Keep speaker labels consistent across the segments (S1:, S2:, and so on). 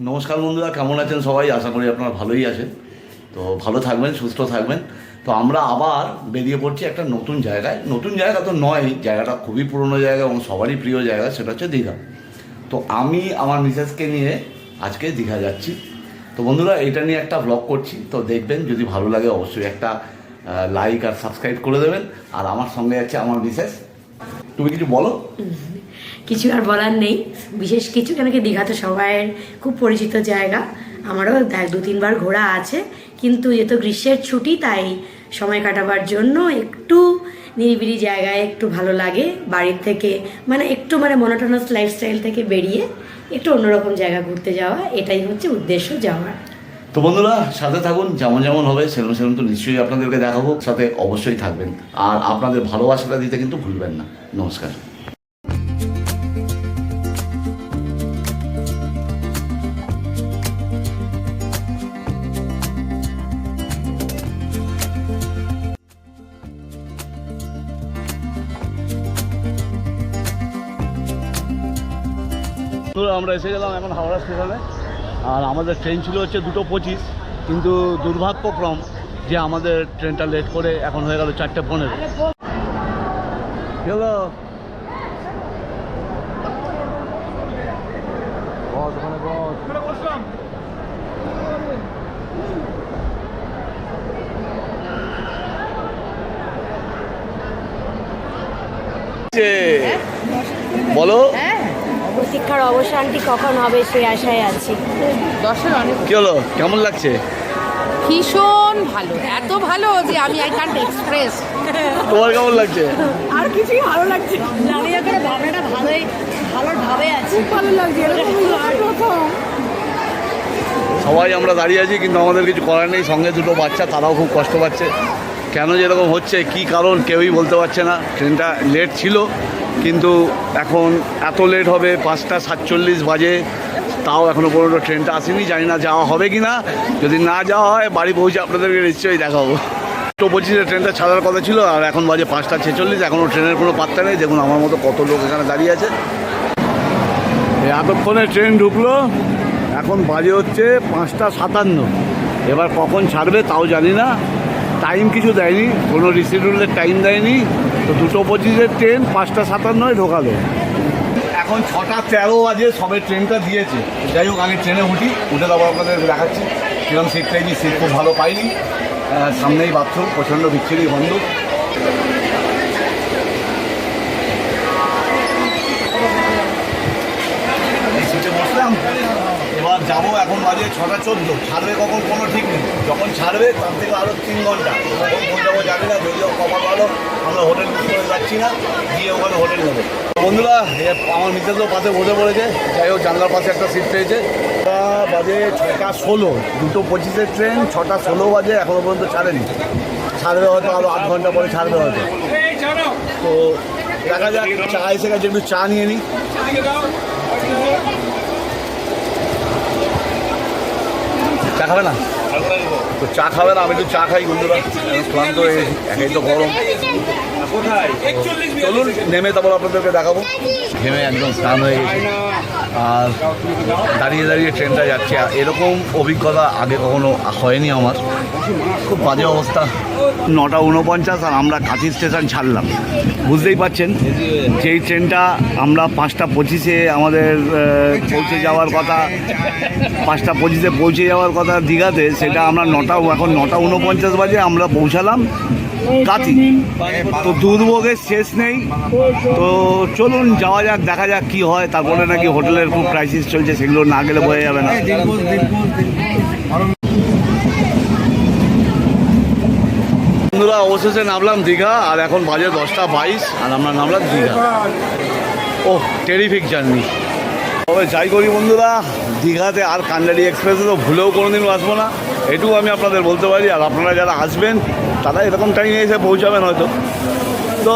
S1: নমস্কার বন্ধুরা, কেমন আছেন সবাই? আশা করি আপনারা ভালোই আছেন। তো ভালো থাকবেন, সুস্থ থাকবেন। তো আমরা আবার বেরিয়ে পড়ছি একটা নতুন জায়গায়। নতুন জায়গা তো নয়, জায়গাটা খুবই পুরনো জায়গা এবং সবারই প্রিয় জায়গা, সেটা হচ্ছে দীঘা। তো আমি আমার মিসেসকে নিয়ে আজকে দীঘা যাচ্ছি। তো বন্ধুরা, এটা নিয়ে একটা ব্লগ করছি। তো দেখবেন, যদি ভালো লাগে অবশ্যই একটা লাইক আর সাবস্ক্রাইব করে দেবেন। আর আমার সঙ্গে আছে আমার মিসেস তুমি কিছু বলো?
S2: কিছু আর বলার নেই। বিশেষ কিছু, কেন কি দীঘা তো সবাইয়ের খুব পরিচিত জায়গা। আমারও দু তিনবার ঘোরা আছে। কিন্তু যেহেতু গ্রীষ্মের ছুটি, তাই সময় কাটাবার জন্য একটু নিরিবিলি জায়গায় একটু ভালো লাগে। বাড়ির থেকে মানে একটু মানে মনোটনাস লাইফস্টাইল থেকে বেরিয়ে একটু অন্যরকম জায়গা ঘুরতে যাওয়া, এটাই হচ্ছে উদ্দেশ্য যাওয়ার।
S1: তো বন্ধুরা, সাথে থাকুন, যেমন যেমন হবে সেরকম সেরকম তো নিশ্চয়ই আপনাদেরকে দেখাবো, সাথে অবশ্যই থাকবেন। আর আপনাদের ভালোবাসাটা দিতে কিন্তু ভুলবেন না। নমস্কার। আমরা এসে গেলাম এখন হাওড়া স্টেশনে। আর আমাদের ট্রেন ছিল হচ্ছে দুটো পঁচিশ কিন্তু দুর্ভাগ্যক্রম যে আমাদের ট্রেনটা লেট করে এখন হয়ে গেল চারটে পনেরো। বস বলো।
S2: শিক্ষার অবসানটি কখন হবে সেই আশায় আছি।
S3: দশের অনেক
S1: কি হলো? কেমন লাগছে?
S3: ভীষণ ভালো। এত ভালো যে আমি আই ক্যান্ট এক্সপ্রেস
S1: তোমার কেমন লাগছে?
S2: আর কিছুই ভালো লাগছে জানি না করে ভাবনাটা ভালোই ভালো ভাবে আছে।
S3: ভালো লাগছে
S1: সবাই আমরা দাঁড়িয়ে আছি কিন্তু আমাদের কিছু করার নেই। সঙ্গে দুটো বাচ্চা তারাও খুব কষ্ট পাচ্ছে। কেন যেরকম হচ্ছে কি কারণ কেউই বলতে পারছে না। ট্রেনটা লেট ছিল। কিন্তু এখন এত লেট হবে, পাঁচটা সাতচল্লিশ বাজে, তাও এখনও পর্যন্ত ট্রেনটা আসেনি, জানি না যাওয়া হবে কি না যদি না যাওয়া হয়, বাড়ি পৌঁছে আপনাদেরকে নিশ্চয়ই দেখাবো। তো যে ট্রেনটা ছাড়ার কথা ছিল, আর এখন বাজে পাঁচটা ছেচল্লিশ এখনও ট্রেনের কোনো পাত্তা নেই। দেখুন আমার মতো কত লোক এখানে দাঁড়িয়ে আছে। এতক্ষণে ট্রেন ঢুকলো, এখন বাজে হচ্ছে পাঁচটা সাতান্ন। এবার কখন ছাড়বে তাও জানি না। টাইম কিছু দেয়নি, কোনো রিসিডিউলের টাইম দেয়নি। তো দুটো পঁচিশের ট্রেন, পাঁচটা সাতান্নয় ঢোকালো। এখন ছটা তেরো বাজে, সবে ট্রেনটা দিয়েছে। যাই হোক, আগে ট্রেনে উঠি, উঠে তারপর আপনাদের দেখাচ্ছি। কিরম সিট পেয়েছি সিট খুব ভালো পাইনি। সামনেই বাথরুম প্রচণ্ড বিচ্ছিরি বন্ধ। যাব এখন বাজে ছটা চোদ্দ। ছাড়বে কখন কোনো ঠিক নেই। যখন ছাড়বে, তার থেকে আরও তিন ঘণ্টা। কখন যাব জানি না, যদিও কপাল ভালো, আমরা হোটেল করে যাচ্ছি না, গিয়ে ওখানে হোটেল নেব। বন্ধুরা আমার মিত্রদের পাশে বসে পড়েছে। যাই হোক, জানলার পাশে একটা সিট পেয়েছে। বাজে ছটা ষোলো। দুটো পঁচিশের ট্রেন ছটা ষোলো বাজে, এখনও পর্যন্ত ছাড়েনি। ছাড়বে হয়তো আরও আধ ঘণ্টা পরে ছাড়বে হয়তো। তো দেখা যাক, চা এসে গেছে, একটু চা নিয়ে নিই খাবে না? তো চা খাবে না আমি একটু চা খাই বন্ধুরা। ক্লান্ত হয়ে গেছি। একাই তো গরম। চলুন, নেমে তারপর আপনাদেরকে দেখাবো। ঘেমে একদম স্নান হয়ে গেছে। আর দাঁড়িয়ে দাঁড়িয়ে ট্রেনটা যাচ্ছে। এরকম অভিজ্ঞতা আগে কখনো হয়নি আমার। খুব বাজে অবস্থা। নটা উনপঞ্চাশ আর আমরা কাঁথি স্টেশন ছাড়লাম। বুঝতেই পাচ্ছেন যেই ট্রেনটা আমরা পাঁচটা পঁচিশে আমাদের পৌঁছে যাওয়ার কথা, পাঁচটা পঁচিশে পৌঁছে যাওয়ার কথা দীঘাতে, সেটা আমরা নটা, এখন নটা উনপঞ্চাশ বাজে, আমরা পৌঁছালাম। কাতি তো দুর্ভোগের শেষ নেই। তো চলুন, যাওয়া যাক, দেখা যাক কি হয়। তারপরে নাকি হোটেলের খুব ক্রাইসিস চলছে, সেগুলো না গেলে বোঝা যাবে না। বন্ধুরা, অবশেষে নামলাম দীঘা, আর এখন বাজে দশটা বাইশ, আর আমরা নামলাম দীঘা। ও টেরিফিক জার্নি তবে যাই করি বন্ধুরা, দীঘাতে আর কান্ডারি এক্সপ্রেসে তো ভুলেও কোনোদিনও আসব না। এটুকু আমি আপনাদের বলতে পারি, আর আপনারা যারা আসবেন, তারা এরকম টাইমে এসে পৌঁছাবেন হয়তো। তো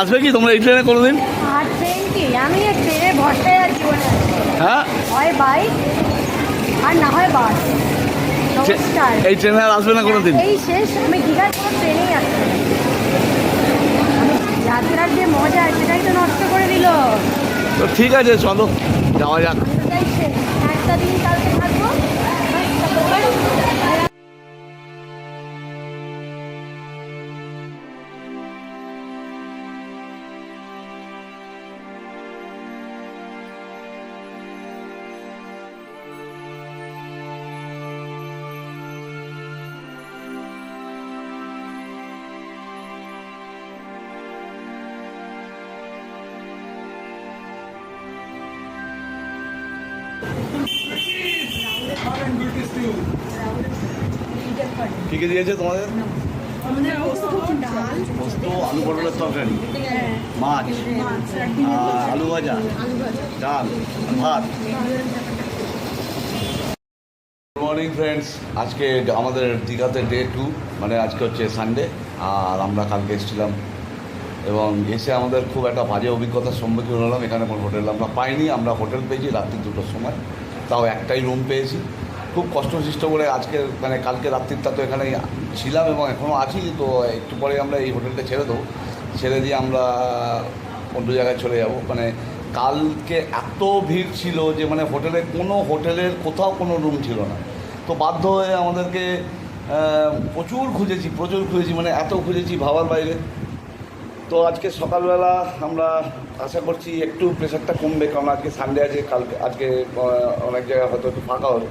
S1: আসবে কি তোমরা এই ট্রেনে কোনোদিন?
S4: বাইক আর না হয় বাস। নমস্কার।
S1: এই ট্রেনে আর আসবে না কোনোদিন?
S4: এই শেষ আমি দীঘার কোনো ট্রেনেই। আমি যাত্রার যে মজা সেটাই তো নষ্ট করে দিল।
S1: তো ঠিক আছে চলো যাওয়া যাক।
S4: একটা দিন কালকে থাকব।
S1: কি কি দিয়েছে তোমাদের? পোস্ত আলু পটলের তরকারি মাছ আলু ভাজা ডাল ভাত। গুড মর্নিং ফ্রেন্ডস আজকে আমাদের দীঘাতে ডে টু মানে আজকে হচ্ছে সানডে আর আমরা কালকে এসেছিলাম। এবং এসে আমাদের খুব একটা বাজে অভিজ্ঞতার সম্মুখীন হলাম। এখানে কোনো হোটেল আমরা পাইনি। আমরা হোটেল পেয়েছি রাত্রি দুটোর সময়। তাও একটাই রুম পেয়েছি। খুব কষ্টসৃষ্ট করে আজকে মানে কালকে রাত্রিটা তো এখানে ছিলাম এবং এখনও আছি, তো একটু পরে আমরা এই হোটেলটা ছেড়ে দেবো। ছেড়ে দিয়ে আমরা অন্য জায়গায় চলে যাব। মানে কালকে এত ভিড় ছিল যে মানে হোটেলে কোনো, হোটেলের কোথাও কোনো রুম ছিল না। তো বাধ্য হয়ে আমাদেরকে প্রচুর খুঁজেছি প্রচুর খুঁজেছি মানে এত খুঁজেছি ভাবার বাইরে। তো আজকে সকালবেলা আমরা আশা করছি একটু প্রেশারটা কমবে, কারণ আজকে সানডে আছে, কালকে, আজকে অনেক জায়গায় হয়তো একটু ফাঁকা হবে।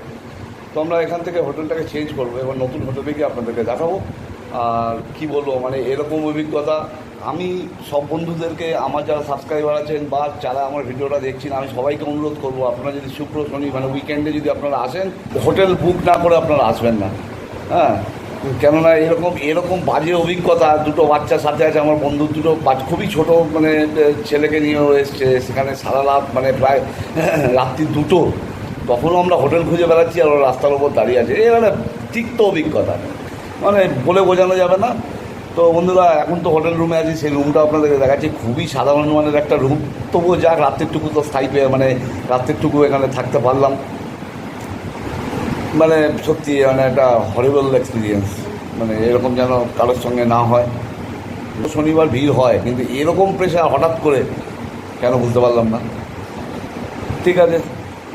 S1: তো আমরা এখান থেকে হোটেলটাকে চেঞ্জ করব, এবার নতুন হোটেলে গিয়ে আপনাদেরকে দেখাবো। আর কি বলব মানে এরকম অভিজ্ঞতা, আমি সব বন্ধুদেরকে, আমার যারা সাবস্ক্রাইবার আছেন বা যারা আমার ভিডিওটা দেখছেন, আমি সবাইকে অনুরোধ করব, আপনারা যদি শুক্র, শনি মানে উইকেন্ডে যদি আপনারা আসেন, হোটেল বুক না করে আপনারা আসবেন না। হ্যাঁ? কেননা এরকম এরকম বাজে অভিজ্ঞতা, দুটো বাচ্চার সাথে আছে, আমার বন্ধু দুটো খুবই ছোট মানে ছেলেকে নিয়েও এসছে, সেখানে সারা রাত মানে প্রায়, রাত্রি দুটো। তখনও আমরা হোটেল খুঁজে বেড়াচ্ছি আর রাস্তার ওপর দাঁড়িয়ে আছে। এই মানে তিক্ত অভিজ্ঞতা। মানে বলে বোঝানো যাবে না। তো বন্ধুরা, এখন তো হোটেল রুমে আছি, সেই রুমটা আপনাদেরকে দেখাচ্ছি। খুবই সাধারণ মানের একটা রুম। তবুও যাক রাত্রিটুকু তো স্থায়ী পেয়ে মানে রাত্রিটুকু এখানে থাকতে পারলাম। মানে সত্যি মানে একটা হরিবল এক্সপিরিয়েন্স মানে এরকম যেন কারোর সঙ্গে না হয়। শনিবার ভিড় হয়, কিন্তু এরকম প্রেশার হঠাৎ করে কেন বুঝতে পারলাম না। ঠিক আছে।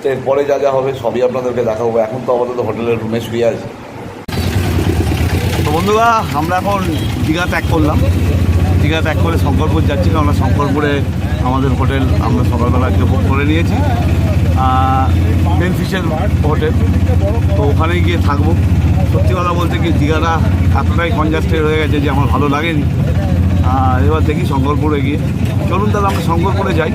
S1: তো এরপরে যা যা হবে সবই আপনাদেরকে দেখাবো। এখন তো আপাতত হোটেলের রুমে শুয়ে আছে। তো বন্ধুরা, আমরা এখন দীঘা ত্যাগ করলাম। দীঘা ত্যাগ করে শঙ্করপুর যাচ্ছি আমরা শঙ্করপুরে আমাদের হোটেল আমরা সকালবেলা আজকে বুক করে নিয়েছি। Beneficial hotel. তো ওখানে গিয়ে থাকব। সত্যি কথা বলতে কি, দীঘাটা এতটাই কনজাস্টেড হয়ে গেছে যে আমার ভালো লাগেনি। এবার দেখি শঙ্করপুরে গিয়ে। চলুন তাহলে আমরা শঙ্করপুরে যাই।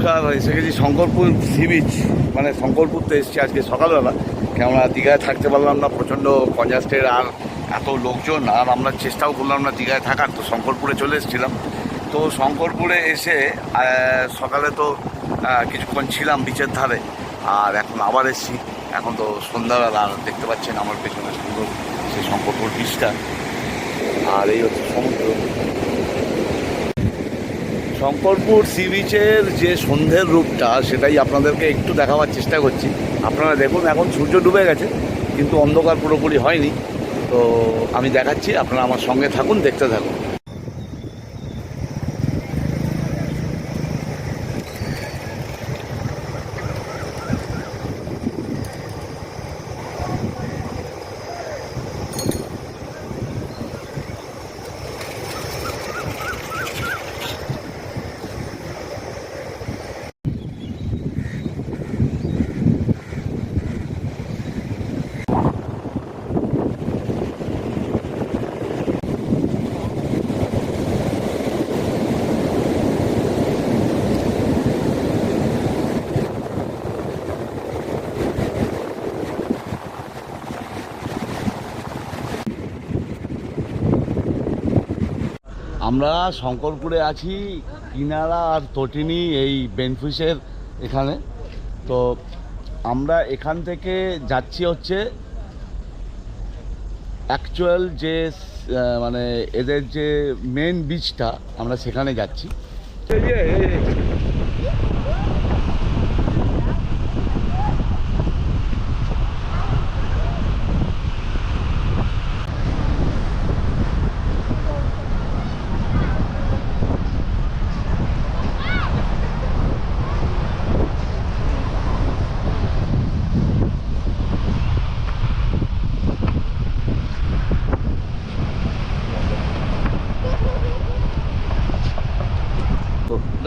S1: নমস্কার, এসে গেছি শঙ্করপুর সি বিচ মানে শঙ্করপুর তো এসেছি আজকে সকালবেলা। কেননা দীঘায় থাকতে পারলাম না, প্রচণ্ড কনজাস্টেড আর এত লোকজন, আর আমরা চেষ্টাও করলাম না দীঘায় থাকার, তো শঙ্করপুরে চলে এসেছিলাম। তো শঙ্করপুরে এসে সকালে তো কিছুক্ষণ ছিলাম বিচের ধারে, আর এখন আবার এসেছি। এখন তো সন্ধ্যাবেলা, আর দেখতে পাচ্ছেন আমার পেছনে সুন্দর সেই শঙ্করপুর বিচটা আর এই হচ্ছে সমুদ্র। শঙ্করপুর সি বিচের যে সন্ধ্যের রূপটা, সেটাই আপনাদেরকে একটু দেখাবার চেষ্টা করছি। আপনারা দেখুন, এখন সূর্য ডুবে গেছে, কিন্তু অন্ধকার পুরোপুরি হয়নি। তো আমি দেখাচ্ছি, আপনারা আমার সঙ্গে থাকুন, দেখতে থাকুন। আমরা শঙ্করপুরে আছি, কিনারা আর তটিনি এই বেনফিসের এখানে। তো আমরা এখান থেকে যাচ্ছি হচ্ছে অ্যাকচুয়াল যে মানে এদের যে মেন বিচটা আমরা সেখানে যাচ্ছি।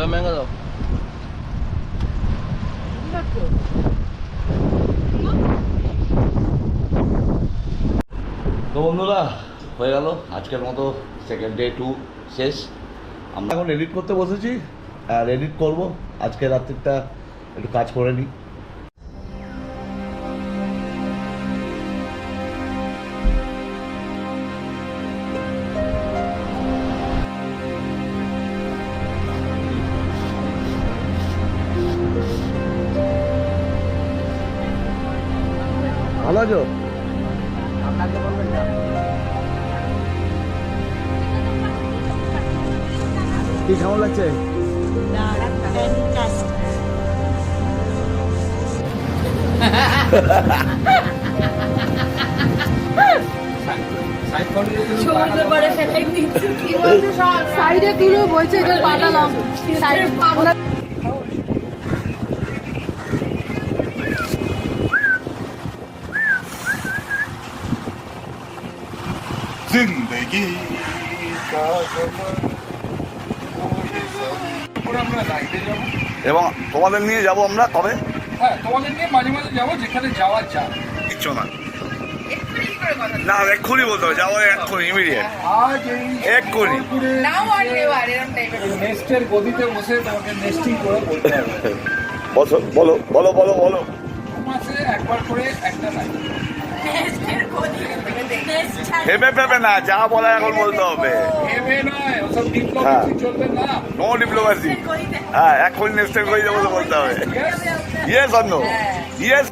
S1: তো বন্ধুরা, হয়ে গেল। আজকের মতো সেকেন্ড ডে টু শেষ। আমরা এখন এডিট করতে বসেছি, আর এডিট করব। আজকে রাত্রিটা একটু কাজ করে নিই ভালো আছো? কি কেমন লাগছে?
S2: দিচ্ছি
S3: সাইডে তুলো বলছে যে পাঠালাম সাইডে
S1: এবং তোমাদের নিয়ে যাব আমরা কবে?
S5: হ্যাঁ তোমাদের নিয়ে মাঝে মাঝে যাব যেখানে যাওয়া যায়।
S1: কিচ্ছু না। না এক্ষুনি বলতে হবে যাব এক্ষুনি ইমিডিয়েট
S5: আজ এই
S1: এক্ষুনি।
S5: নেস্টের গদিতে বসে তোমাকে নেস্টিং করে বলতে হবে।
S1: বলো বলো বলো বলো। বলো
S5: একবার করে একটা
S1: ভেবে ভেবে না, যা বলা এখন বলতে হবে।
S5: নো
S1: ডিপ্লোমেসি হ্যাঁ এক্ষুনি নেক্সট বলতে হবে। ইয়েস অন্য ইয়েস